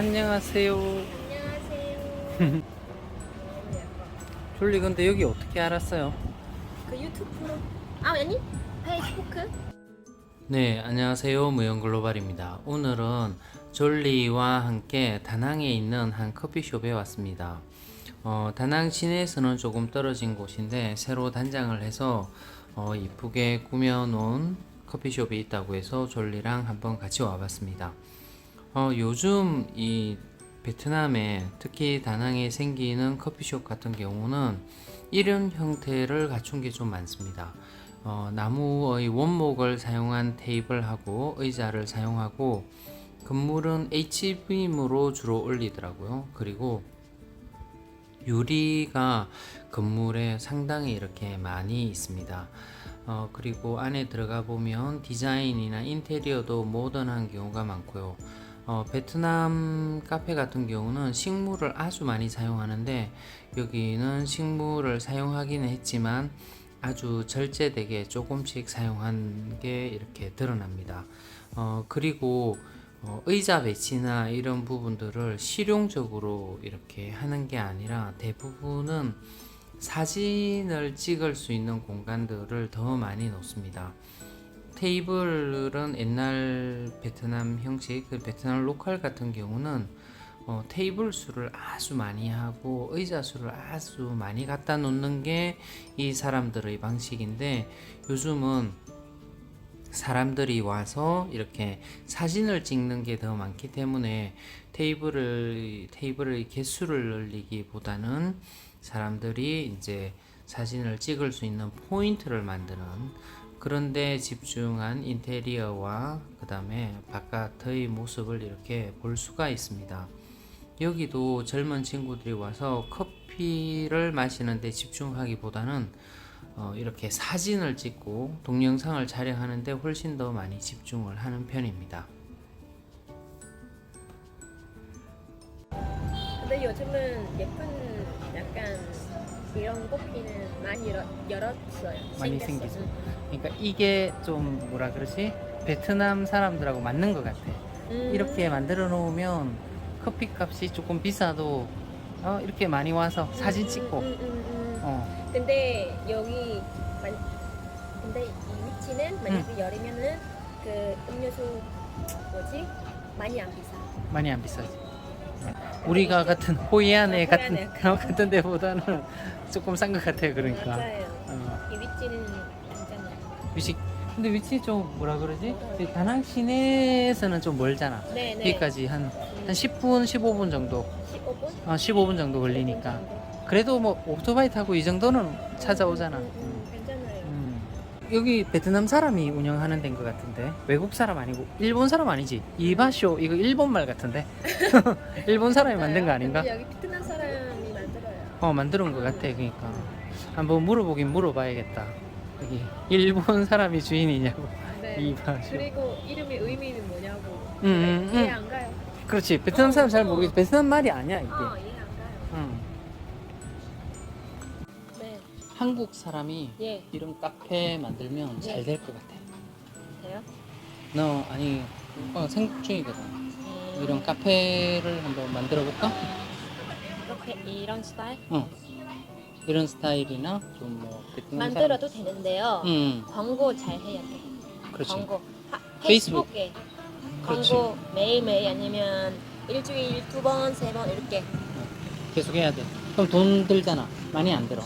안녕하세요. 안녕하세요. 졸리 근데 여기 어떻게 알았어요? 그 유튜브 아 아니 페이스북 네, 안녕하세요. 무영글로벌입니다. 오늘은 졸리와 함께 다낭에 있는 한 커피숍에 왔습니다. 어, 다낭 시내에서는 조금 떨어진 곳인데 새로 단장을 해서 어, 이쁘게 꾸며놓은 커피숍이 있다고 해서 졸리랑 한번 같이 와봤습니다. 어, 요즘 이 베트남에 특히 다낭에 생기는 커피숍 같은 경우는 이런 형태를 갖춘 게 좀 많습니다. 어, 나무의 원목을 사용한 테이블하고 의자를 사용하고 건물은 H빔으로 주로 올리더라고요. 그리고 유리가 건물에 상당히 이렇게 많이 있습니다. 어, 그리고 안에 들어가 보면 디자인이나 인테리어도 모던한 경우가 많고요. 어, 베트남 카페 같은 경우는 식물을 아주 많이 사용하는데 여기는 식물을 사용하기는 했지만 아주 절제되게 조금씩 사용한 게 이렇게 드러납니다. 어, 그리고 어, 의자 배치나 이런 부분들을 실용적으로 이렇게 하는 게 아니라 대부분은 사진을 찍을 수 있는 공간들을 더 많이 놓습니다. 테이블은 옛날 베트남 형식, 그 베트남 로컬 같은 경우는 어, 테이블 수를 아주 많이 하고 의자 수를 아주 많이 갖다 놓는 게 이 사람들의 방식인데 요즘은 사람들이 와서 이렇게 사진을 찍는 게 더 많기 때문에 테이블을 테이블의 개수를 늘리기보다는 사람들이 이제 사진을 찍을 수 있는 포인트를 만드는 그런데 집중한 인테리어와 그 다음에 바깥의 모습을 이렇게 볼 수가 있습니다. 여기도 젊은 친구들이 와서 커피를 마시는데 집중하기보다는 어, 이렇게 사진을 찍고 동영상을 촬영하는데 훨씬 더 많이 집중을 하는 편입니다. 근데 요즘은 예쁜 이런 커피는 많이 열어, 열었어요. 많이 생겼어. 생기죠. 응. 그러니까 이게 좀 뭐라 그러지? 베트남 사람들하고 맞는 것 같아. 음. 이렇게 만들어 놓으면 커피 값이 조금 비싸도 어, 이렇게 많이 와서 사진 음, 찍고 음, 음, 음. 어, 근데 여기 만 근데 이 위치는 만약에 열리면은 그 음료수 뭐지 많이 안 비싸. 많이 안 비싸지. 우리가 같은 호이안에 어, 같은 호이안에 같은 데보다는 조금 싼 것 같아요. 그러니까. 맞아요. 어, 이 위치는 괜찮아요. 위치 근데 위치 좀 뭐라 그러지? 그 다낭 시내에서는 좀 멀잖아. 네, 네. 여기까지 한, 한 10분, 15분 정도, 15분? 어, 15분 정도 걸리니까. 그래도 뭐 오토바이 타고 이 정도는 찾아오잖아. 음, 음, 괜찮아요. 음. 여기 베트남 사람이 운영하는 데인 것 같은데 외국 사람 아니고 일본 사람 아니지? 이바쇼 이거 일본 말 같은데 일본 사람이 만든 거 아닌가? 여기 베트남 사람이 만들어요. 어 만드는 것 같아 그러니까 한번 물어보긴 물어봐야겠다 여기 일본 사람이 주인이냐고 네. 이바쇼 그리고 이름의 의미는 뭐냐고. 음, 음, 이해 음. 안 가요. 그렇지 베트남 사람 잘 모르겠어 베트남 말이 아니야 이게 어, 이해 안 가요. 응. 네. 한국 사람이 예. 이런 카페 만들면 잘될 것 같아 돼요? 너 아니 어, 생각 중이거든 음, 이런 카페를 한번 만들어 볼까? 이렇게 이런 스타일 어. 이런 스타일이나 좀뭐 베트남 만들어도 되는데요. 응, 광고 잘 해야 돼. 그렇지. 광고. 하, 페이스북. 페이스북에 그렇지. 광고 매일매일 아니면 일주일 두 번, 세 번 이렇게 계속 해야 돼. 그럼 돈 들잖아. 많이 안 들어.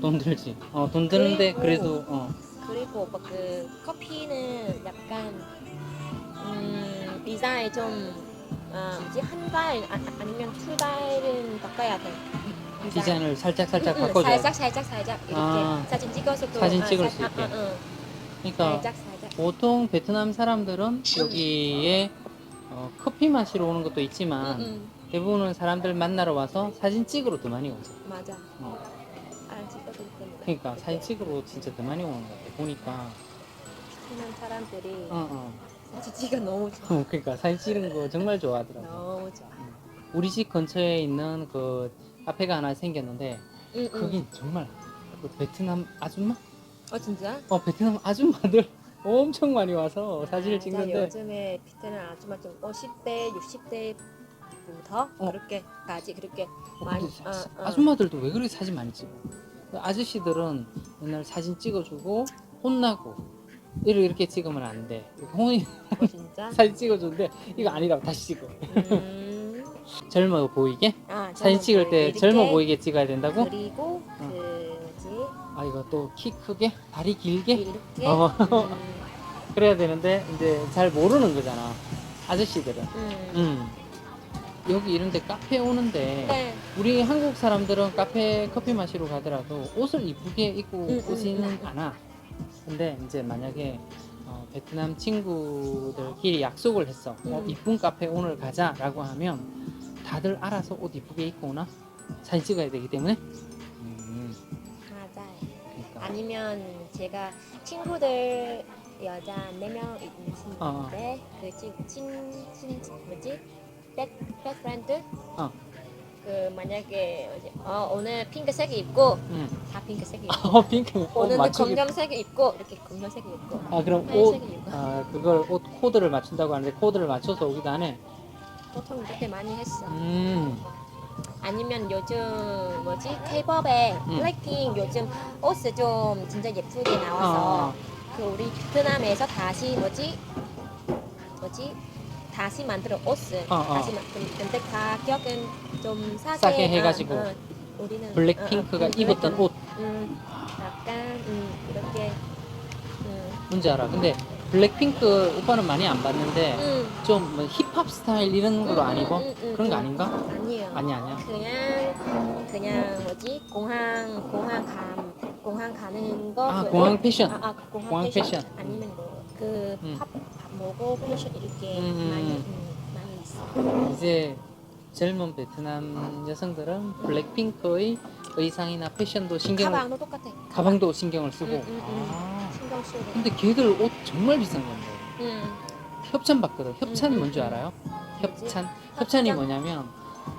돈 들지. 어, 돈 드는데 그래도 어, 그리고 오빠 그 커피는 약간 음, 디자인 좀 아, 뭐지 한 달 아, 아니면 두 달은 바꿔야 돼. 디자인을 살짝 살짝 응, 응, 바꿔줘. 살짝 살짝 살짝 이렇게 아. 사진 찍어서 또 사진 아, 찍을 사- 수 아, 있게. 아, 응. 그러니까 살짝 살짝. 보통 베트남 사람들은 여기에 어, 커피 마시러 오는 것도 있지만 응, 응. 대부분은 사람들 만나러 와서 사진 찍으러 더 많이 오죠. 맞아. 어. 아. 그러니까 사진 찍으러 진짜 더 많이 오는 것 같아. 보니까. 베트남 사람들이 어, 어. 사진 찍어 너무 좋아. 어, 그러니까 사진 찍는 거 정말 좋아하더라고. 너무 좋아. 우리 집 근처에 있는 그 카페가 하나 생겼는데 응, 응. 거긴 정말 그 베트남 아줌마? 어 진짜? 어 베트남 아줌마들 엄청 많이 와서 사진을 맞아, 찍는데 요즘에 베트남 아줌마 좀 50대, 60대부터 어. 그렇게까지 그렇게 어, 많이 근데 사- 어, 어. 아줌마들도 왜 그렇게 사진 많이 찍어? 아저씨들은 맨날 사진 찍어주고 혼나고 이렇게 이렇게 찍으면 안 돼. 혼이 어, 진짜? 사진 찍어주는데 이거 아니라고 다시 찍어. 음. 젊어 보이게 아, 사진 찍을 때. 젊어 보이게 찍어야 된다고? 그리고 그 뭐지? 아 이거 또 키 크게 다리 길게 이렇게 어. 음, 그래야 되는데 이제 잘 모르는 거잖아 아저씨들은. 음. 음. 여기 이런데 카페 오는데 네. 우리 한국 사람들은 카페 커피 마시러 가더라도 옷을 이쁘게 입고 음, 음, 오지는 음. 않아. 근데 이제 만약에 어, 베트남 친구들끼리 약속을 했어. 어, 음. 이쁜 카페 오늘 가자라고 하면 다들 알아서 옷 이쁘게 입고 오나? 사진 찍어야 되기 때문에. 음, 맞아요. 그러니까. 아니면 제가 친구들 여자 네명 어, 있는데 그친친 뭐지 백 백프렌드 어. 그 만약에? 어, 오늘 핑크색 입고 음. 다 핑크색 입고 어 핑크. 옷 맞추기. 검정색 입고 이렇게 검정색 입고 아 그럼 옷. 하얀색 입고 아 그걸 옷 코드를 맞춘다고 하는데 코드를 맞춰서 오기도 하네. 보통 이렇게 많이 했어. 음. 아니면 요즘 뭐지 K-pop에 음. 블랙핑 요즘 옷을 좀 진짜 예쁘게 나와서 어, 그 우리 베트남에서 다시 뭐지 뭐지 다시 만들어 옷을 어, 어. 다시 만 근데 가격은 좀 싸게, 싸게 해가지고. 어, 어, 우리는 블랙핑크가 어, 어, 입었던. 옷 음, 약간 음, 이렇게 음, 뭔지 알아. 근데 블랙핑크 오빠는 많이 안 봤는데 음, 좀뭐 힙합 스타일 이런 걸로 안 음, 입어? 음, 음, 그런 거 음. 아닌가? 아니에요. 아니 아니야. 그냥 그냥 뭐지 공항 공항 가 공항 가는 거아그 공항 옷? 패션. 아, 아 공항, 공항 패션. 패션. 아니면 뭐그밥 음. 밥 먹고 패션 이렇게 음, 음, 많이 음. 음, 많이 있어. 이제 젊은 베트남 여성들은 블랙핑크의 의상이나 패션도 신경을 가방도 똑같아. 가방도 신경을 쓰고. 음, 음, 음. 아. 신경 쓰고. 근데 걔들 옷 정말 비싼 건데. 음. 협찬 받거든. 협찬 음, 음, 뭔지 음. 알아요? 협찬. 협찬이 협찬? 뭐냐면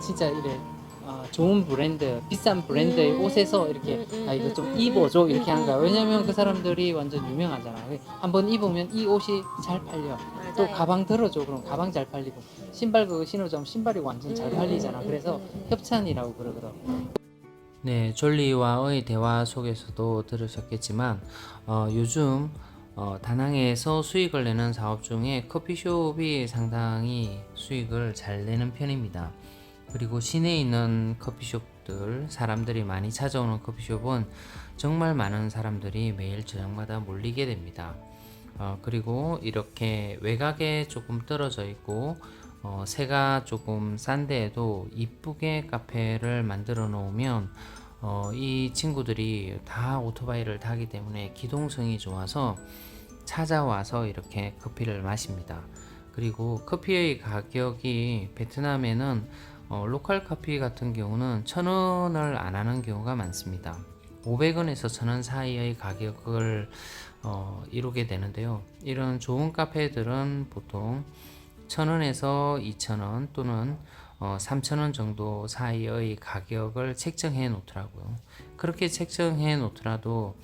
진짜 이래 어, 좋은 브랜드, 비싼 브랜드의 음, 옷에서 이렇게 음, 음, 아 이거 음, 좀 음, 입어줘 음, 이렇게 음, 하는 거야. 음, 왜냐면 음, 그 사람들이 완전 유명하잖아. 한번 입으면 이 옷이 잘 팔려. 또 맞아요. 가방 들어줘 그럼 가방 잘 팔리고 신발 그거 신어주면 신발이 완전 잘 음, 팔리잖아. 음, 그래서. 협찬이라고 그러더라고. 네, 졸리와의 대화 속에서도 들으셨겠지만 어, 요즘 어, 다낭에서 수익을 내는 사업 중에 커피숍이 상당히 수익을 잘 내는 편입니다. 그리고 시내에 있는 커피숍들 사람들이 많이 찾아오는 커피숍은 정말 많은 사람들이 매일 저녁마다 몰리게 됩니다. 어, 그리고 이렇게 외곽에 조금 떨어져 있고 어, 새가 조금 싼 데에도 이쁘게 카페를 만들어 놓으면 어, 이 친구들이 다 오토바이를 타기 때문에 기동성이 좋아서 찾아와서 이렇게 커피를 마십니다. 그리고 커피의 가격이 베트남에는 어, 로컬 커피 같은 경우는 천 원을 안 하는 경우가 많습니다. 500원에서 1000원 사이의 가격을 어, 이루게 되는데요. 이런 좋은 카페들은 보통 1000원에서 2000원 또는 어, 3000원 정도 사이의 가격을 책정해 놓더라고요. 그렇게 책정해 놓더라도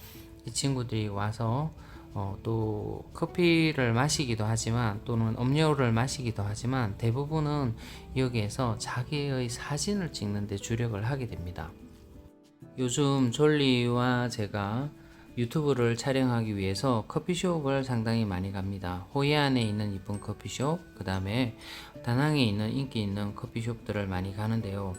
이 친구들이 와서 어, 또 커피를 마시기도 하지만 또는 음료를 마시기도 하지만 대부분은 여기에서 자기의 사진을 찍는 데 주력을 하게 됩니다. 요즘 졸리와 제가 유튜브를 촬영하기 위해서 커피숍을 상당히 많이 갑니다. 호이안에 있는 이쁜 커피숍, 그 다음에 다낭에 있는 인기 있는 커피숍들을 많이 가는데요.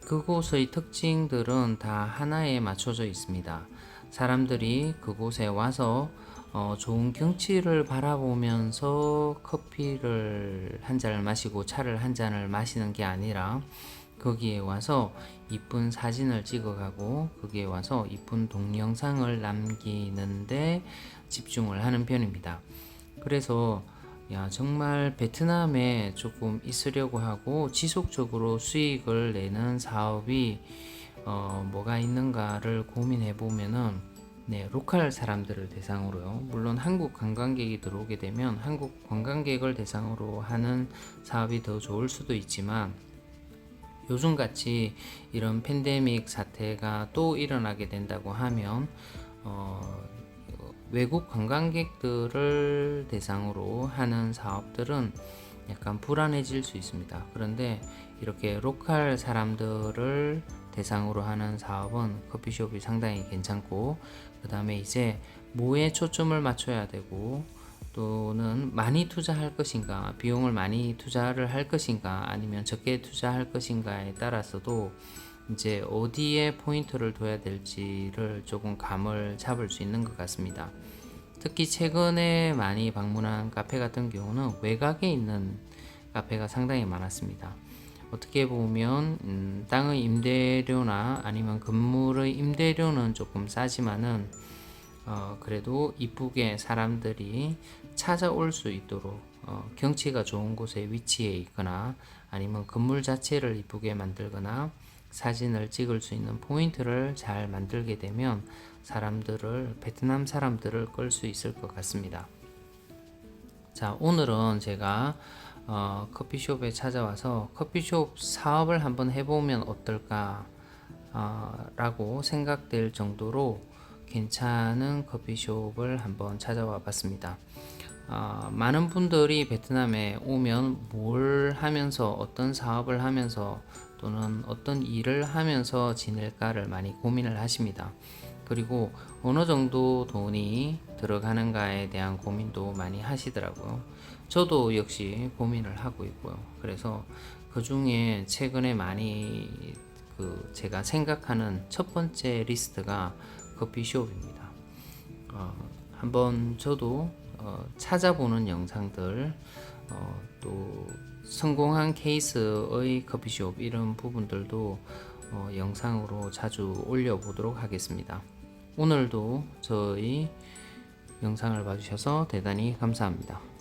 그곳의 특징들은 다 하나에 맞춰져 있습니다. 사람들이 그곳에 와서 어, 좋은 경치를 바라보면서 커피를 한 잔을 마시고 차를 한 잔을 마시는 게 아니라 거기에 와서 이쁜 사진을 찍어가고 거기에 와서 이쁜 동영상을 남기는데 집중을 하는 편입니다. 그래서 야 정말 베트남에 조금 있으려고 하고 지속적으로 수익을 내는 사업이 어, 뭐가 있는가를 고민해 보면은 네, 로컬 사람들을 대상으로요. 물론 한국 관광객이 들어오게 되면 한국 관광객을 대상으로 하는 사업이 더 좋을 수도 있지만 요즘 같이 이런 팬데믹 사태가 또 일어나게 된다고 하면 어, 외국 관광객들을 대상으로 하는 사업들은 약간 불안해질 수 있습니다. 그런데 이렇게 로컬 사람들을 대상으로 하는 사업은 커피숍이 상당히 괜찮고 그 다음에 이제 뭐에 초점을 맞춰야 되고 또는 많이 투자할 것인가 비용을 많이 투자를 할 것인가 아니면 적게 투자할 것인가에 따라서도 이제 어디에 포인트를 둬야 될지를 조금 감을 잡을 수 있는 것 같습니다. 특히 최근에 많이 방문한 카페 같은 경우는 외곽에 있는 카페가 상당히 많았습니다. 어떻게 보면 음, 땅의 임대료나 아니면 건물의 임대료는 조금 싸지만은 어, 그래도 이쁘게 사람들이 찾아올 수 있도록 어, 경치가 좋은 곳에 위치해 있거나 아니면 건물 자체를 이쁘게 만들거나 사진을 찍을 수 있는 포인트를 잘 만들게 되면 사람들을 베트남 사람들을 끌 수 있을 것 같습니다. 자 오늘은 제가 어, 커피숍에 찾아와서 커피숍 사업을 한번 해보면 어떨까 어, 라고 생각될 정도로 괜찮은 커피숍을 한번 찾아와 봤습니다. 어, 많은 분들이 베트남에 오면 뭘 하면서 어떤 사업을 하면서 또는 어떤 일을 하면서 지낼까를 많이 고민을 하십니다. 그리고 어느 정도 돈이 들어가는가에 대한 고민도 많이 하시더라고요. 저도 역시 고민을 하고 있고요. 그래서 그 중에 최근에 많이 그 제가 생각하는 첫 번째 리스트가 커피숍입니다. 어, 한번 저도 어, 찾아보는 영상들 어, 또 성공한 케이스의 커피숍 이런 부분들도 어, 영상으로 자주 올려보도록 하겠습니다. 오늘도 저희 영상을 봐주셔서 대단히 감사합니다.